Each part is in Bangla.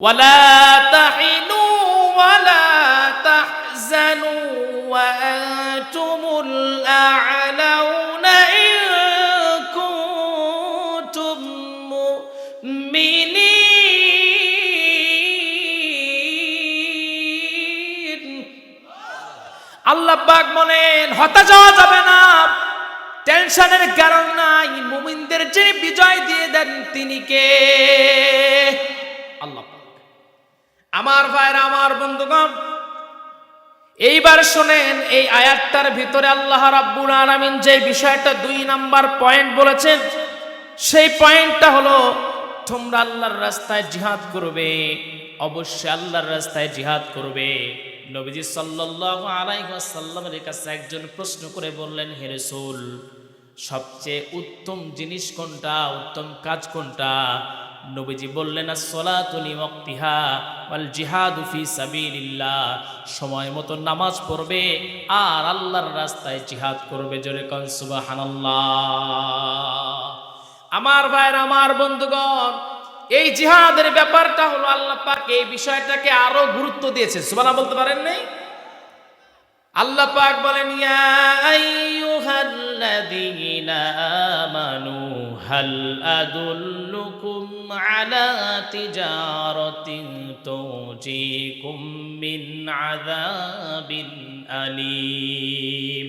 ولا تحنوا ولا تحزنوا وأنتم الأعلون إن كنتم مؤمنين আল্লাহ পাক বলেন হতাশ হওয়া যাবে না টেনশনের কারণ নাই মুমিনদের যে বিজয় দিয়ে দেন তিনি কে আল্লাহ পাক। আমার ভাইরা, আমার বন্ধুগণ, এইবার শোনেন, এই আয়াতটার ভিতরে আল্লাহ রাব্বুল আলামিন যে বিষয়টা দুই নাম্বার পয়েন্ট বলেছেন, সেই পয়েন্টটা হলো, তোমরা আল্লাহর রাস্তায় জিহাদ করবে, অবশ্যই আল্লাহর রাস্তায় জিহাদ করবে। নবীজি সাল্লাল্লাহু আলাইহি ওয়াসাল্লামের কাছে একজন প্রশ্ন করে বললেন, হে রাসূল, সবচেয়ে উত্তম জিনিস কোনটা? উত্তম কাজ কোনটা? নবীজি বললেন সময় মতো নামাজ পড়বে আর আল্লাহর রাস্তায় জিহাদ করবে জোরে কন আমার ভাইয়ের, আমার বন্ধুগণ, এই জিহাদের ব্যাপারটা হলো আল্লাহ পাক এই বিষয়টাকে আরও গুরুত্ব দিয়েছে সুবহানাল্লাহ বলতে পারেন নাই? আল্লাহ পাক বলেন আমানু হাল আদুল্লুকুম আলা তিজারাতিন তুজিকুম মিন আযাবিন আলীম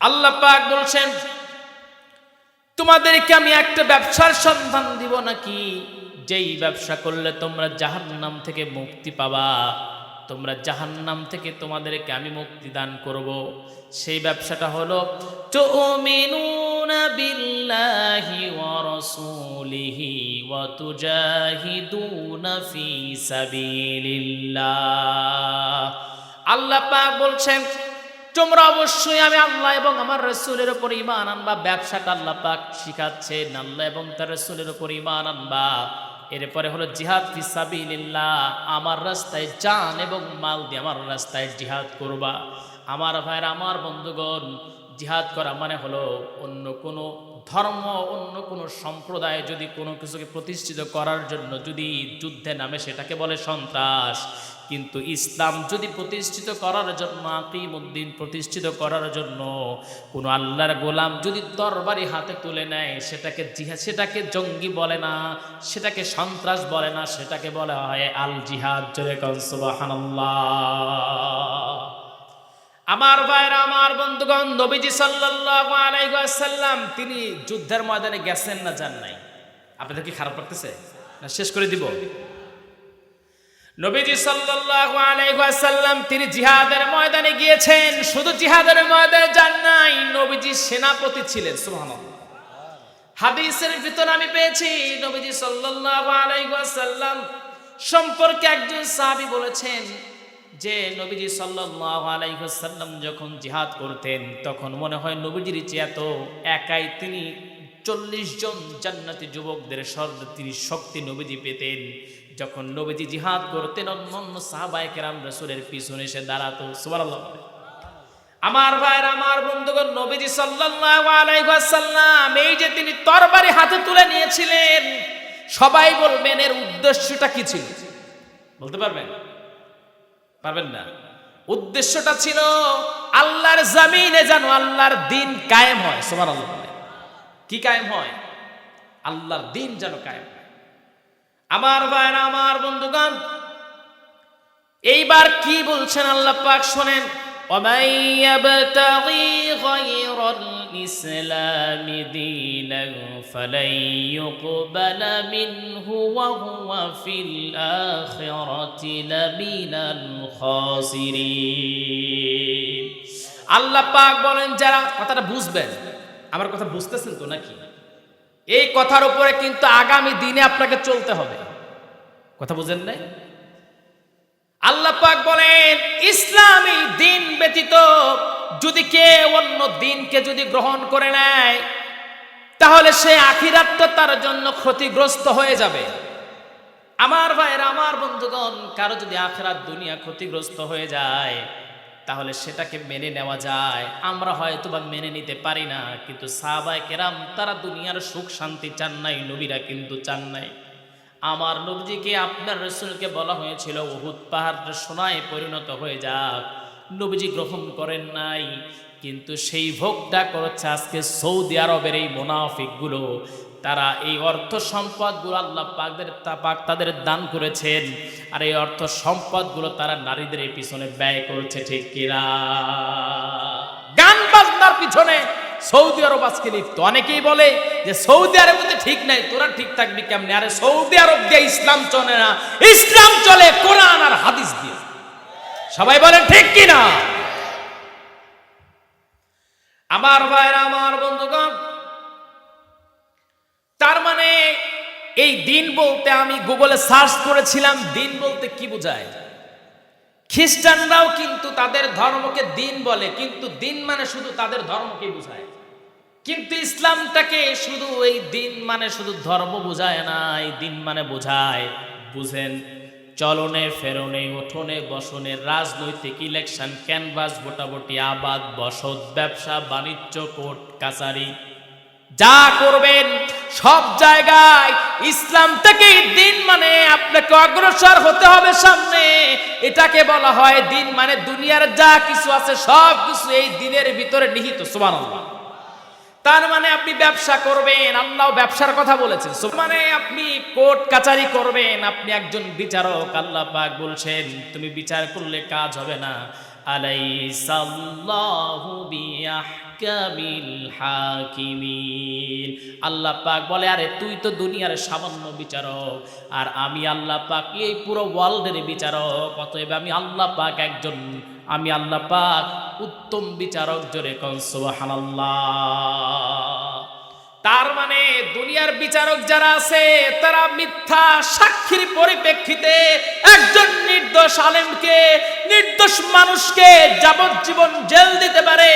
আল্লাহ পাক বলছেন, তোমাদেরকে আমি একটা ব্যবসার সন্ধান দিব নাকি? যেই ব্যবসা করলে তোমরা জাহান্নাম থেকে মুক্তি পাবা। তোমরা জাহান্নাম থেকে তোমাদেরকে আমি মুক্তি দান করব। সেই ব্যবসাটা হলো বিল্লাহি আল্লাহ বলছেন, তোমরা অবশ্যই আমি আল্লাহ এবং আমার রসুলের উপর ইমান আনবা। ব্যবসাটা আল্লাহ পাক শিখাচ্ছেন, আল্লাহ এবং তার রসুলের উপর ইমান আনবা। এরপরে হলো জিহাদ ফিসাবিল্লাহ আমার রাস্তায় যান এবং মাল দিয়ে আমার রাস্তায় জিহাদ করবা। আমার ভাইয়ের আমার বন্ধুগণ, জিহাদ করা মানে হলো অন্য কোনো ধর্ম, অন্য কোনো সম্প্রদায় যদি কোনো কিছুকে প্রতিষ্ঠিত করার জন্য যদি যুদ্ধে নামে, সেটাকে বলে সন্ত্রাস। কিন্তু ইসলাম যদি প্রতিষ্ঠিত করার জন্য, আকিমুদ্দিন প্রতিষ্ঠিত করার জন্য, কোনো আল্লাহর গোলাম যদি তরবারি হাতে তুলে নেয়, সেটাকে জিহাদ সেটাকে জঙ্গি বলে না, সেটাকে সন্ত্রাস বলে না, সেটাকে বলা হয় আল জিহাদ জোরে কন, সুবহানাল্লাহ। আমার ভাইরা, আমার বন্ধুগণ, নবীজি সাল্লাল্লাহু আলাইহি ওয়াসাল্লাম, তিনি যুদ্ধের ময়দানে গেছেন না যান নাই। আপনাদের কি খারাপ লাগতেছে? না, শেষ করে দিব। নবীজি সাল্লাল্লাহু আলাইহি ওয়াসাল্লাম, তিনি জিহাদের ময়দানে গিয়েছেন। শুধু জিহাদের ময়দানে যান নাই, নবীজি সেনাপতি ছিলেন, সুবহানাল্লাহ। হাদিসের ভিতর আমি পেয়েছি, নবীজি সাল্লাল্লাহু আলাইহি ওয়াসাল্লাম সম্পর্কে একজন সাহাবী বলেছেন যে নবীজি সাল্লাল্লাহু আলাইহি ওয়াসাল্লাম যখন জিহাদ করতেন, তখন মনে হয় নবীজির চেয়ে এত একাই তিনি চল্লিশ জন জান্নাতি যুবকদের স্বর্গ তিনি শক্তি নবীজি পেতেন। যখন নবীজি জিহাদ করতেন অন্য অন্য সাহাবায়ে কেরাম রাসূলের পিছনে এসে দাঁড়াতো। সুবহানাল্লাহ আমার ভাইয়ের, আমার বন্ধুগণ, নবীজি ওয়াসাল্লাম, এই যে তিনি তরবারি হাতে তুলে নিয়েছিলেন, সবাই বলবেন এর উদ্দেশ্যটা কি ছিল? বলতে পারবেন? পারবেন না। উদ্দেশ্যটা ছিল আল্লাহর জামিনে যেন আল্লাহর দিন কায়েম হয় সবার আল্লাহ বলে। কি কায়েম হয়? আল্লাহর দিন যেন কায়েম আমার ভাইরা আমার বন্ধুগণ, এইবার কি বলছেন আল্লাহ পাক শোনেন? الإسلام دينا فلن يقبل منه وهو في الآخرة لمن الخاسرين আল্লাহ পাক বলেন যারা কথাটা বুঝবেন আমার কথা বুঝতেছেন তো নাকি এই কথার উপরে কিন্তু আগামী দিনে আপনাকে চলতে হবে কথা বুঝেন নাই আল্লাহ পাক বলেন ইসলামী দিন ব্যতীত যদি কে অন্য দিনকে যদি গ্রহণ করে নেয়, তাহলে সে আখিরাতটা তার জন্য ক্ষতিগ্রস্ত হয়ে যাবে। আমার ভাইয়ের, আমার বন্ধুগণ, কারও যদি আখেরাত দুনিয়া ক্ষতিগ্রস্ত হয়ে যায়, তাহলে সেটাকে মেনে নেওয়া যায়। আমরা হয়তো বা মেনে নিতে পারি না, কিন্তু সাহাবায় কেরাম তারা দুনিয়ার সুখ শান্তি চান নাই, নবীরা কিন্তু চান নাই। আমার নবজিকে, আপনার রসুলকে বলা হয়েছিল, উহুদ পাহাড় সোনায় পরিণত হয়ে যাক। নবীজি গ্রহণ করেন নাই। কিন্তু সেই ভোগটা করছে আজকে সৌদি আরবের এই মোনাফিকগুলো। তারা এই অর্থ সম্পদগুলো আল্লাহ পাকদের পাক তাদের দান করেছেন। আর এই অর্থ সম্পদগুলো তারা নারীদের এই পিছনে ব্যয় করছে, ঠিক কিনা গান বাজনার পিছনে সৌদি আরব আজকে লিপ্ত। অনেকেই বলে যে সৌদি আরব ঠিক নাই, তোরা ঠিক থাকবি কেমনে? আরে সৌদি আরব দিয়ে ইসলাম চলে না। ইসলাম চলে কোরআন আর হাদিস দিয়ে। সবাই বলেন ঠিক কিনা? আমার ভাইরা আমার বন্ধুগণ, তার মানে এই দিন বলতে আমি গুগলে সার্চ করেছিলাম, দিন বলতে কি বোঝায়? খ্রিস্টানরাও কিন্তু তাদের ধর্মকে দিন বলে, কিন্তু দিন মানে শুধু তাদের ধর্মকে বোঝায়। কিন্তু ইসলামটাকে শুধু এই দিন মানে শুধু ধর্ম বোঝায় না, এই দিন মানে বোঝায়, বুঝেন? চলনে, ফেরনে, উঠোনে, বসনে, রাজনৈতিক ইলেকশন ক্যানভাস ভোটাভুটি, আবাদ, বসত, ব্যবসা, বাণিজ্য কোর্ট কাছারি। যা করবেন সব জায়গায় ইসলাম থেকে দিন মানে আপনাকে অগ্রসর হতে হবে সামনে। এটাকে বলা হয় দিন মানে দুনিয়ার যা কিছু আছে সব কিছু এই দিনের ভিতরে নিহিত, সুবহানাল্লাহ। তার মানে আপনি ব্যবসা করবেন, আল্লাহ ব্যবসার কথা বলেছেন। মানে আপনি কোর্ট কাচারি করবেন, আপনি একজন বিচারক, আল্লাহ পাক বলছেন, তুমি বিচার করলে কাজ হবে না। আল্লাহ পাক বলে, আরে তুই তো দুনিয়ার সামান্য বিচারক, আর আমি আল্লাহ পাক এই পুরো ওয়ার্ল্ডের বিচারক, অতএব আমি আল্লাহ পাক একজন, আমি আল্লাহ পাক উত্তম বিচারক জোরে কন, সুবহানাল্লাহ। তার মানে দুনিয়ার বিচারক যারা আছে, তারা মিথ্যা সাক্ষীর পরিপ্রেক্ষিতে একজন নির্দোষ আলেমকে, নির্দোষ মানুষকে যাবজ্জীবন জেল দিতে পারে।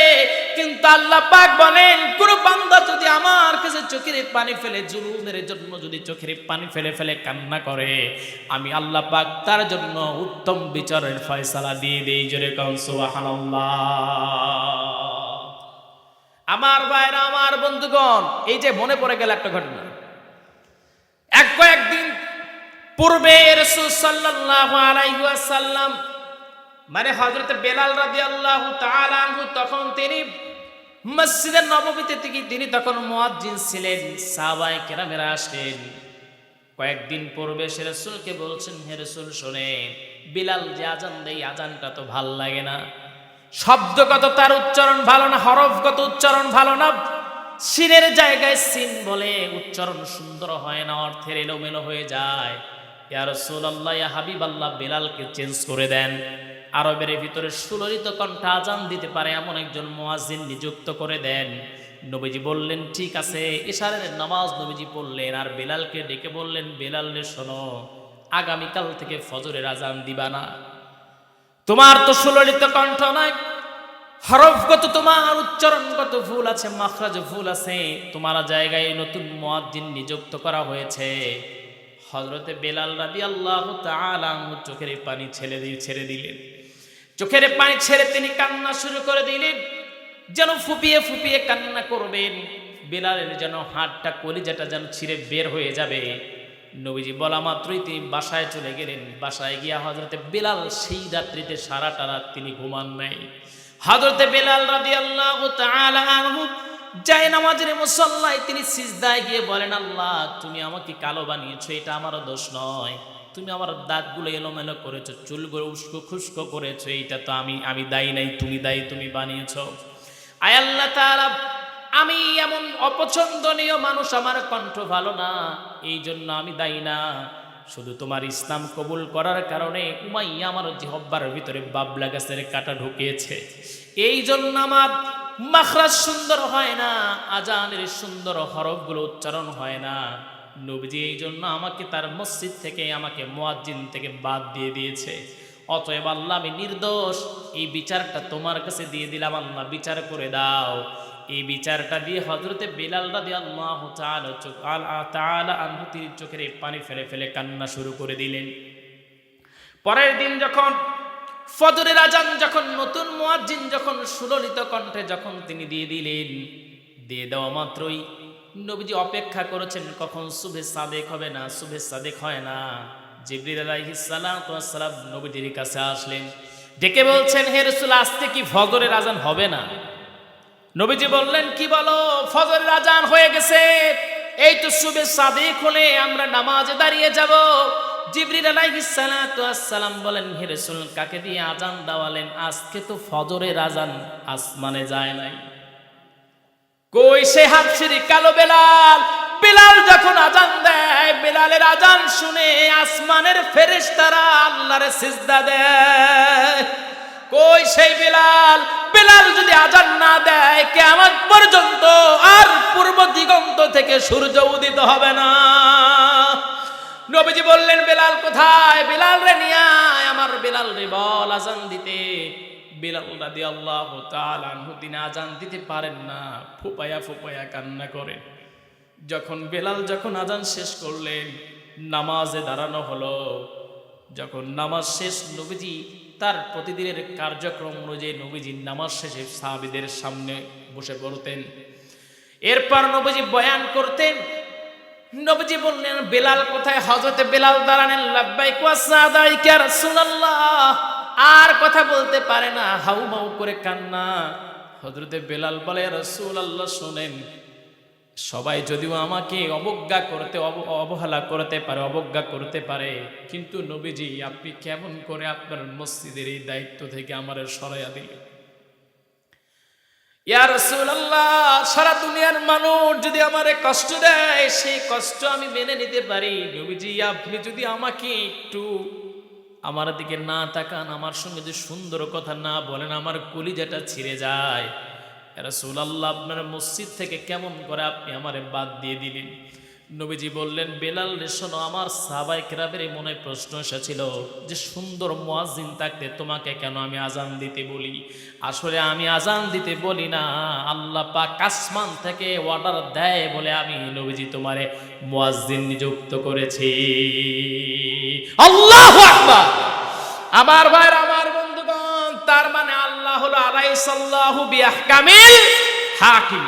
কিন্তু আল্লাহ পাক বলেন, কোন বান্দা যদি আমার কাছে চোখের পানি ফেলে, জুলুমের জন্য যদি চোখের পানি ফেলে ফেলে কান্না করে, আমি আল্লাহ পাক তার জন্য উত্তম বিচারের ফয়সালা দিয়ে দেই, জোরে সুবহানাল্লাহ। আমার ভাইরা, আমার বন্ধুগণ, এই যে মনে পড়ে গেল একটা ঘটনা। এক কয়েকদিন পূর্বে রসুল সাল্লাল্লাহু আলাইহি ওয়াসাল্লাম মানে হযরত বেলাল রাদিয়াল্লাহু তাআলা তখন তিনি মসজিদের নববীতে থেকে তিনি তখন মুয়াজ্জিন ছিলেন, সাহাবায়ে কেরামেরা আসলেন। কয়েকদিন পূর্বে সে রসুলকে বলছেন, হে রসুল শোনে বিলাল যে আজান দেয় আজানটা তো ভালো লাগে না। শব্দগত তার উচ্চারণ ভালো না, হরফগত উচ্চারণ ভালো না। সিনের জায়গায় সিন বলে উচ্চারণ সুন্দর হয় না, অর্থের এলোমেলো হয়ে যায়। ইয়া রাসূলুল্লাহ, ইয়া হাবিবাল্লাহ, বিলালকে চেঞ্জ করে দেন। আরবের ভিতরে সুললিত কণ্ঠে আজান দিতে পারে এমন একজন মুয়াজ্জিন নিযুক্ত করে দেন। নবীজি বললেন, ঠিক আছে। ইশারের নামাজ নবীজি পড়লেন আর বেলালকে ডেকে বললেন, বেলাল রে, শোনো, আগামীকাল থেকে ফজরের আজান দিবা না। তোমার তো সুললিত কণ্ঠ নাই হরফগত তোমার উচ্চারণগত ভুল আছে, মাখরাজ ভুল আছে। তোমার জায়গায় নতুন মুয়াজ্জিন নিযুক্ত করা হয়েছে। হজরতে বেলাল রাদি আল্লাহ চোখের পানি ছেড়ে দিয়ে ছেড়ে দিলেন। চোখের পানি ছেড়ে তিনি কান্না শুরু করে দিলেন। যেন ফুপিয়ে ফুপিয়ে কান্না করবেন। বেলালের যেন হাতটা কলিজাটা যেন ছিঁড়ে বের হয়ে যাবে। নবীজি বলা মাত্রই তিনি বাসায় চলে গেলেন। বাসায় গিয়া হজরতে বেলাল সেই রাত্রিতে সারাটা রাত তিনি ঘুমান নাই। হজরতে বেলাল রাদি আল্লাহ যায় নামাজের মুসল্লায় তিনি সিজদায় গিয়ে বলেন, আল্লাহ, তুমি আমাকে কালো বানিয়েছো, এটা আমারও দোষ নয়। তুমি আমার দাঁতগুলো এলোমেলো করেছ, চুলগুলো উস্কো খুস্কো করেছ, এইটা তো আমি আমি দায়ী নাই, তুমি দায়ী, তুমি বানিয়েছ। আয় আল্লাহ তাআলা, আমি এমন অপছন্দনীয় মানুষ আমার কণ্ঠ ভালো না এই জন্য আমি দায়ী না। শুধু তোমার ইসলাম কবুল করার কারণে উমাইয়া আমার জিহব্বার ভিতরে বাবলা গাছের কাটা ঢুকিয়েছে। এই জন্য আমার মাখরাজ সুন্দর হয় না, আজানের সুন্দর হরফগুলো উচ্চারণ হয় না। নবীজি এই জন্য আমাকে তার মসজিদ থেকে, আমাকে মুয়াজ্জিন থেকে বাদ দিয়ে দিয়েছে। অতএব আল্লাহ, আমি নির্দোষ। এই বিচারটা তোমার কাছে দিয়ে দিলাম, আল্লাহ, বিচার করে দাও। এই বিচারটা দিয়ে হজরতে বেলাল রাদি আল্লাহ তিনি চোখের পানি ফেলে ফেলে কান্না শুরু করে দিলেন। পরের দিন যখন ফজরের আজান যখন নতুন মুয়াজ্জিন, যখন সুললিত কণ্ঠে যখন তিনি দিয়ে দিলেন, দিয়ে দেওয়া মাত্রই নবীজি অপেক্ষা করেছেন, কখন শুভে সাদেক হবে না, শুভে সাদেক হয় না। জিবরিল আলাইহিস সালাতু ওয়াস সালাম নবীজির কাছে আসলেন, ডেকে বলছেন, হে রাসূল, আজকে কি ফজরের আজান হবে না? নবীজি বললেন, কি বলো, ফজরের আজান হয়ে গেছে। এই তো শুভে সাদেক হলে আমরা নামাজে দাঁড়িয়ে যাব। জিবরিল আলাইহিস সালাতু ওয়াস সালাম বলেন, হে রাসূল, কাকে দিয়ে আজান দাওয়ালেন? আজকে তো ফজরের আজান আসমানে যায় নাই। কই সে হাফসিরি কালো বেলাল। বেলাল যখন আজান দেয়, বেলালের আজান শুনে আসমানের ফেরেশতারা আল্লাহরে সিজদা দেয়। কই সেই বেলাল? বেলাল যদি আজান না দেয় কেমন পর্যন্ত আর পূর্ব দিগন্ত থেকে সূর্য উদিত হবে না। নবীজি বললেন, বেলাল কোথায়? বেলাল রে নিয়ে আমার বেলাল রে বল আজান দিতে। বেলাল রাদি আল্লাহ তাআলাহু তিনি আজান দিতে পারেন না, ফুপায়া ফুপায়া কান্না করেন যখন বেলাল যখন আজান শেষ করলেন, নামাজে দাঁড়ানো হলো। যখন নামাজ শেষ, নবীজি তার প্রতিদিনের কার্যক্রম অনুযায়ী নবীজি নামাজ শেষে সাহাবিদের সামনে বসে পড়তেন। এরপর নবীজি বয়ান করতেন, নবীজি বললেন, বেলাল কোথায়? হজরতে বেলাল দাঁড়ানেন ওয়াসাদাইক ইয়া রাসূলুল্লাহ। আর কথা বলতে পারে না। হাউ মাউ করে কান্না। হজরতে বেলাল বলে রসুল আল্লাহ শোনেন। সবাই যদিও আমাকে অবজ্ঞা করতে, অব- অবহেলা করতে পারে, অবজ্ঞা করতে পারে, কিন্তু নবীজি, আপনি কেমন করে আপনার মসজিদের এই দায়িত্ব থেকে আমার সরাইয়া দিলেন? ইয়া রাসূলুল্লাহ, সারা দুনিয়ার মানুষ যদি আমারে কষ্ট দেয়, সেই কষ্ট আমি মেনে নিতে পারি। নবীজি, আপনি যদি আমাকে একটু আমার দিকে না তাকান, আমার সঙ্গে যে সুন্দর কথা না বলেন, আমার কলিজাটা ছিঁড়ে যায়। রাসূলুল্লাহ, আপনার মসজিদ থেকে কেমন করে আপনি আমারে বাদ দিয়ে দিলেন? নবীজি বললেন, বেলাল রে, শোনো, আমার সাবাই কেরাবের মনে প্রশ্ন এসেছিল যে, সুন্দর মুয়াজ্জিন থাকতে তোমাকে কেন আমি আজান দিতে বলি? আসলে আমি আজান দিতে বলি না। আল্লাহ পাক আসমান থেকে অর্ডার দেয় বলে আমি নবীজি তোমারে মুয়াজ্জিন নিযুক্ত করেছি। আল্লাহু আকবার। আমার ভাইয়ের আমার বন্ধুগণ তার মানে আল্লাহ হলো আলাইসাল্লাহু বিআহকামিল হাকিম।